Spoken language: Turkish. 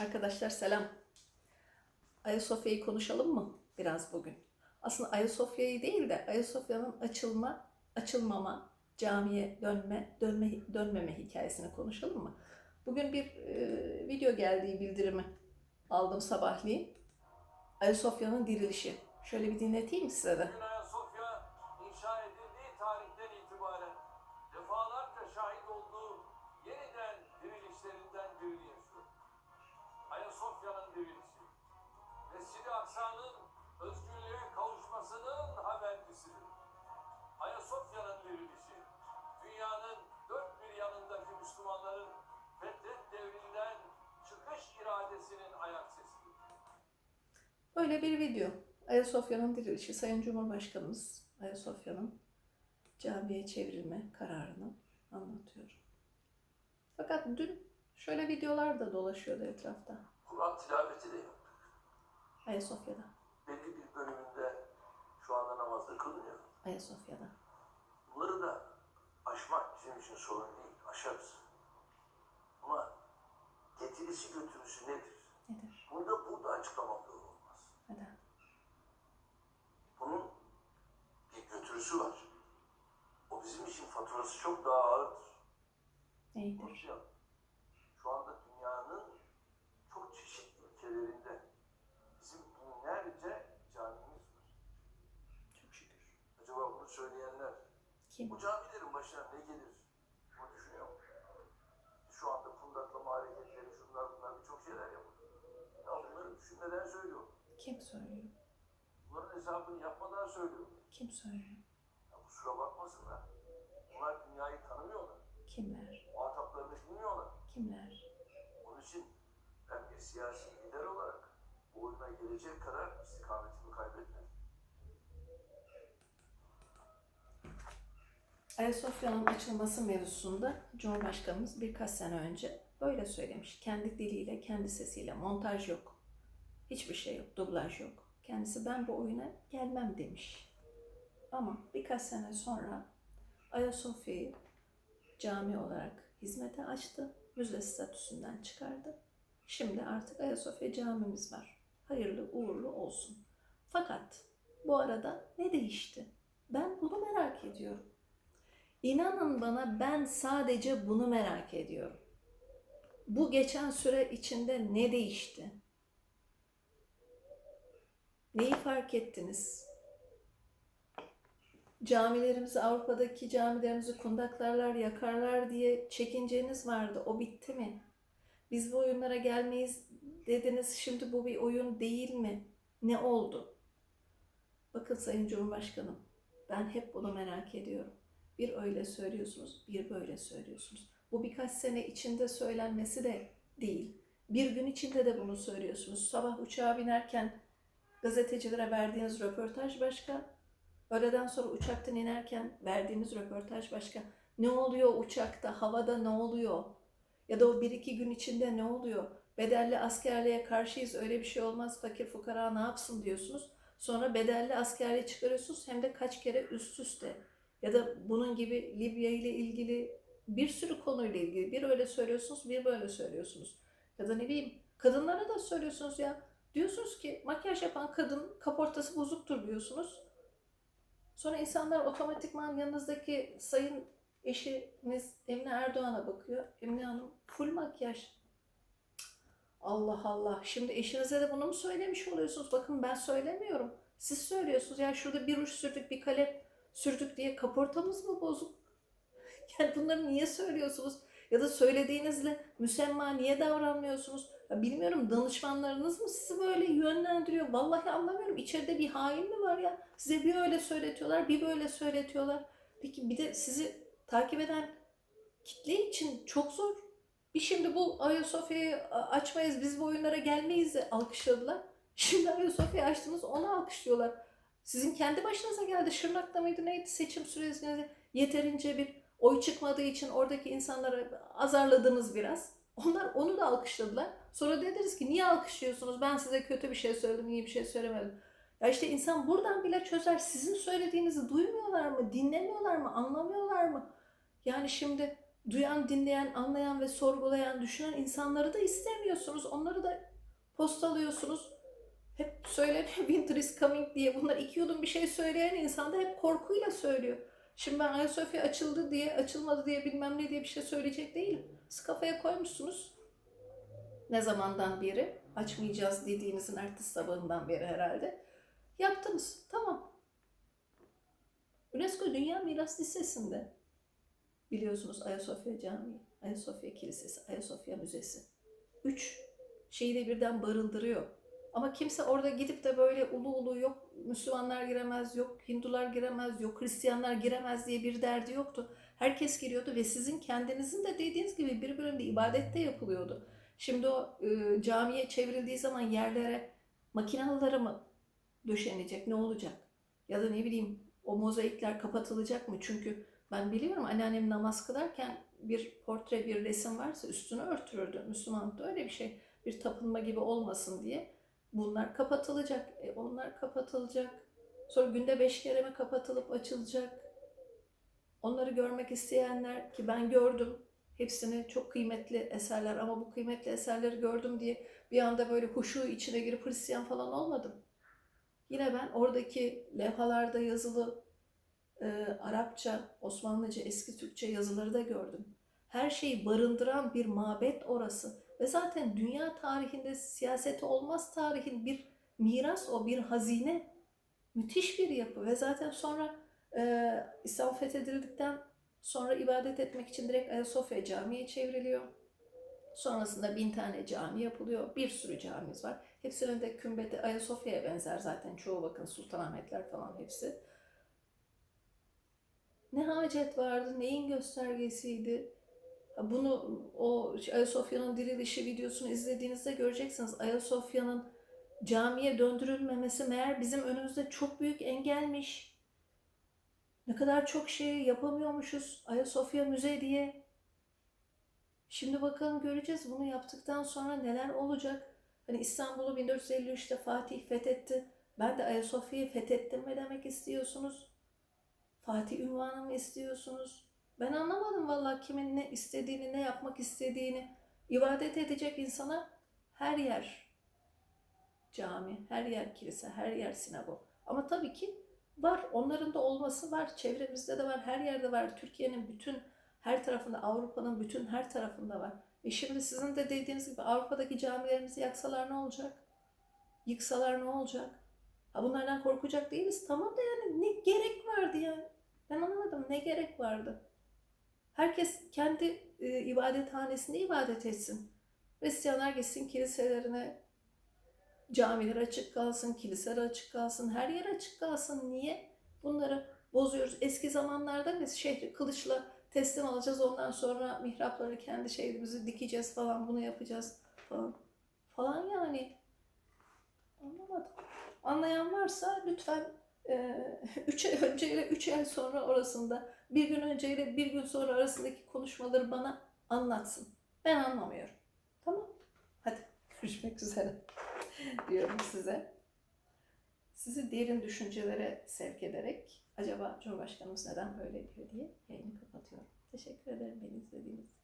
Arkadaşlar selam. Ayasofya'yı konuşalım mı biraz bugün? Aslında Ayasofya'yı değil de Ayasofya'nın açılma, açılmama, camiye dönme, dönme, dönmeme hikayesini konuşalım mı? Bugün bir e, video geldiği bildirimi aldım sabahleyin. Ayasofya'nın dirilişi. Şöyle bir dinleteyim size de? Böyle bir video. Ayasofya'nın dirilişi. Sayın Cumhurbaşkanımız Ayasofya'nın camiye çevrilme kararını anlatıyor. Fakat dün şöyle videolar da dolaşıyordu etrafta. Kur'an tilaveti de yaptık. Ayasofya'da. Belli bir bölümünde şu anda namazda kılınıyor. Ayasofya'da. Bunları da aşmak bizim için sorun değil. Aşarız. Ama getirisi götürüsü nedir? Nedir? Burada burada açıklamam doğru olmaz. Neden? Bunun götürüsü var. O bizim için faturası çok daha ağırdır. Unutmayalım. Şu anda dünyanın çok çeşitli ülkelerinde bizim binlerce camimiz var. Çok şükür. Acaba bunu söyleyenler Kim? Bu camilerin başına ne gelir? Bunu düşünüyor mu? Şu anda kundaklama hareketleri, şunlar bunlar birçok şeyler yapılıyor. Ya bunları düşünmeden söylüyor. Kim söylüyor? Bunların hesabını yapmadan söylüyor. Kim söylüyor? Kusura bakmasınlar. Bunlar dünyayı tanımıyorlar. Kimler? Muhataplarını bilmiyorlar. Kimler? Onun için ben bir siyasi lider olarak bu oyuna gelecek kadar istikametimi kaybetmedim. Ayasofya'nın açılması mevzusunda Cumhurbaşkanımız birkaç sene önce böyle söylemiş. Kendi diliyle, kendi sesiyle. Montaj yok. Hiçbir şey yok. Dublaj yok. Kendisi ben bu oyuna gelmem demiş. Ama birkaç sene sonra Ayasofya'yı cami olarak hizmete açtı. Müze statüsünden çıkardı. Şimdi artık Ayasofya camimiz var. Hayırlı uğurlu olsun. Fakat bu arada ne değişti? Ben bunu merak ediyorum. İnanın bana ben sadece bunu merak ediyorum. Bu geçen süre içinde ne değişti? Neyi fark ettiniz? Camilerimizi, Avrupa'daki camilerimizi kundaklarlar, yakarlar diye çekinceniz vardı. O bitti mi? Biz bu oyunlara gelmeyiz dediniz. Şimdi bu bir oyun değil mi? Ne oldu? Bakın Sayın Cumhurbaşkanım, ben hep bunu merak ediyorum. Bir öyle söylüyorsunuz, bir böyle söylüyorsunuz. Bu birkaç sene içinde söylenmesi de değil. Bir gün içinde de bunu söylüyorsunuz. Sabah uçağa binerken gazetecilere verdiğiniz röportaj başka. Öğleden sonra uçaktan inerken verdiğiniz röportaj başka. Ne oluyor uçakta, havada ne oluyor? Ya da o bir iki gün içinde ne oluyor? Bedelli askerliğe karşıyız, öyle bir şey olmaz, fakir fukara ne yapsın diyorsunuz. Sonra bedelli askerliğe çıkarıyorsunuz hem de kaç kere üst üste. Ya da bunun gibi Libya ile ilgili bir sürü konuyla ilgili bir öyle söylüyorsunuz, bir böyle söylüyorsunuz. Ya da ne bileyim kadınlara da söylüyorsunuz ya. Diyorsunuz ki makyaj yapan kadın kaportası bozuktur diyorsunuz. Sonra insanlar otomatikman yanınızdaki sayın eşiniz Emine Erdoğan'a bakıyor. Emine Hanım full makyaj. Allah Allah. Şimdi eşinize de bunu mu söylemiş oluyorsunuz? Bakın ben söylemiyorum. Siz söylüyorsunuz. Ya şurada bir ruj sürdük, bir kalem sürdük diye kaportamız mı bozuk? Yani bunları niye söylüyorsunuz? Ya da söylediğinizle müsemma niye davranmıyorsunuz? Ya bilmiyorum danışmanlarınız mı sizi böyle yönlendiriyor? Vallahi anlamıyorum. İçeride bir hain mi var ya? Size bir öyle söyletiyorlar, bir böyle söyletiyorlar. Peki bir de sizi takip eden kitle için çok zor. Bir şimdi bu Ayasofya'yı açmayız, biz bu oyunlara gelmeyiz de alkışladılar. Şimdi Ayasofya'yı açtınız, onu alkışlıyorlar. Sizin kendi başınıza geldi. Şırnak'ta mıydı neydi seçim süresince yeterince bir oy çıkmadığı için oradaki insanları azarladınız biraz. Onlar onu da alkışladılar. Sonra dediniz ki niye alkışlıyorsunuz? Ben size kötü bir şey söyledim, iyi bir şey söylemedim. Ya işte insan buradan bile çözer. Sizin söylediğinizi duymuyorlar mı? Dinlemiyorlar mı? Anlamıyorlar mı? Yani şimdi duyan, dinleyen, anlayan ve sorgulayan, düşünen insanları da istemiyorsunuz. Onları da postalıyorsunuz. Hep söylenen winter is coming diye bunlar iki yudum bir şey söyleyen insan da hep korkuyla söylüyor. Şimdi ben Ayasofya açıldı diye, açılmadı diye bilmem ne diye bir şey söyleyecek değilim. Siz kafaya koymuşsunuz. Ne zamandan beri? Açmayacağız dediğinizin ertesi sabahından beri herhalde. Yaptınız. Tamam. UNESCO Dünya Miras Listesi'nde biliyorsunuz Ayasofya Camii, Ayasofya Kilisesi, Ayasofya Müzesi. Üç şeyi de birden barındırıyor. Ama kimse orada gidip de böyle ulu ulu yok Müslümanlar giremez, yok Hindular giremez, yok Hristiyanlar giremez diye bir derdi yoktu. Herkes giriyordu ve sizin kendinizin de dediğiniz gibi bir bölümde ibadette yapılıyordu. Şimdi o e, camiye çevrildiği zaman yerlere makinalıları mı döşenecek, ne olacak? Ya da ne bileyim o mozaikler kapatılacak mı? Çünkü ben biliyorum anneannem namaz kılarken bir portre, bir resim varsa üstünü örtülürdü. Müslümanlıkta öyle bir şey. Bir tapınma gibi olmasın diye. Bunlar kapatılacak. E, onlar kapatılacak. Sonra günde beş kere mi kapatılıp açılacak? Onları görmek isteyenler ki ben gördüm. Hepsini çok kıymetli eserler ama bu kıymetli eserleri gördüm diye bir anda böyle huşu içine girip Hristiyan falan olmadım. Yine ben oradaki levhalarda yazılı e, Arapça, Osmanlıca, eski Türkçe yazıları da gördüm. Her şeyi barındıran bir mabet orası. Ve zaten dünya tarihinde siyaseti olmaz tarihin bir miras o, bir hazine. Müthiş bir yapı ve zaten sonra e, İslam fethedildikten sonra ibadet etmek için direkt Ayasofya Camii'ye çevriliyor. Sonrasında bin tane cami yapılıyor. Bir sürü camimiz var. Hepsinin de kümbeti Ayasofya'ya benzer zaten. Çoğu bakın Sultanahmetler falan hepsi. Ne hacet vardı, neyin göstergesiydi? Bunu o Ayasofya'nın dirilişi videosunu izlediğinizde göreceksiniz. Ayasofya'nın camiye döndürülmemesi meğer bizim önümüzde çok büyük engelmiş. Ne kadar çok şey yapamıyormuşuz Ayasofya Müze diye. Şimdi bakalım göreceğiz bunu yaptıktan sonra neler olacak. Hani İstanbul'u 1453'te Fatih fethetti. Ben de Ayasofya'yı fethettim mi demek istiyorsunuz? Fatih ünvanı mı istiyorsunuz? Ben anlamadım vallahi kimin ne istediğini, ne yapmak istediğini. İbadet edecek insana her yer cami, her yer kilise, her yer sinagog. Ama tabii ki var. Onların da olması var. Çevremizde de var. Her yerde var. Türkiye'nin bütün her tarafında, Avrupa'nın bütün her tarafında var. E şimdi sizin de dediğiniz gibi Avrupa'daki camilerimizi yaksalar ne olacak? Yıksalar ne olacak? Ha bunlardan korkacak değiliz. Tamam da yani ne gerek vardı yani? Ben anlamadım. Ne gerek vardı? Herkes kendi e, ibadethanesinde ibadet etsin. Hristiyanlar gitsin kiliselerine, camiler açık kalsın, kiliseler açık kalsın, her yer açık kalsın. Niye? Bunları bozuyoruz. Eski zamanlarda biz şehri kılıçla teslim alacağız. Ondan sonra mihrapları kendi şehrimizi dikeceğiz falan, bunu yapacağız falan. Falan yani. Anlamadım. Anlayan varsa lütfen 3 ay önceyle 3 ay sonra arasında, bir gün önceyle bir gün sonra arasındaki konuşmaları bana anlatsın. Ben anlamıyorum. Tamam? Hadi görüşmek üzere diyorum size. Sizi derin düşüncelere sevk ederek acaba Cumhurbaşkanımız neden böyle diyor diye yayını kapatıyorum. Teşekkür ederim beni izlediğiniz için.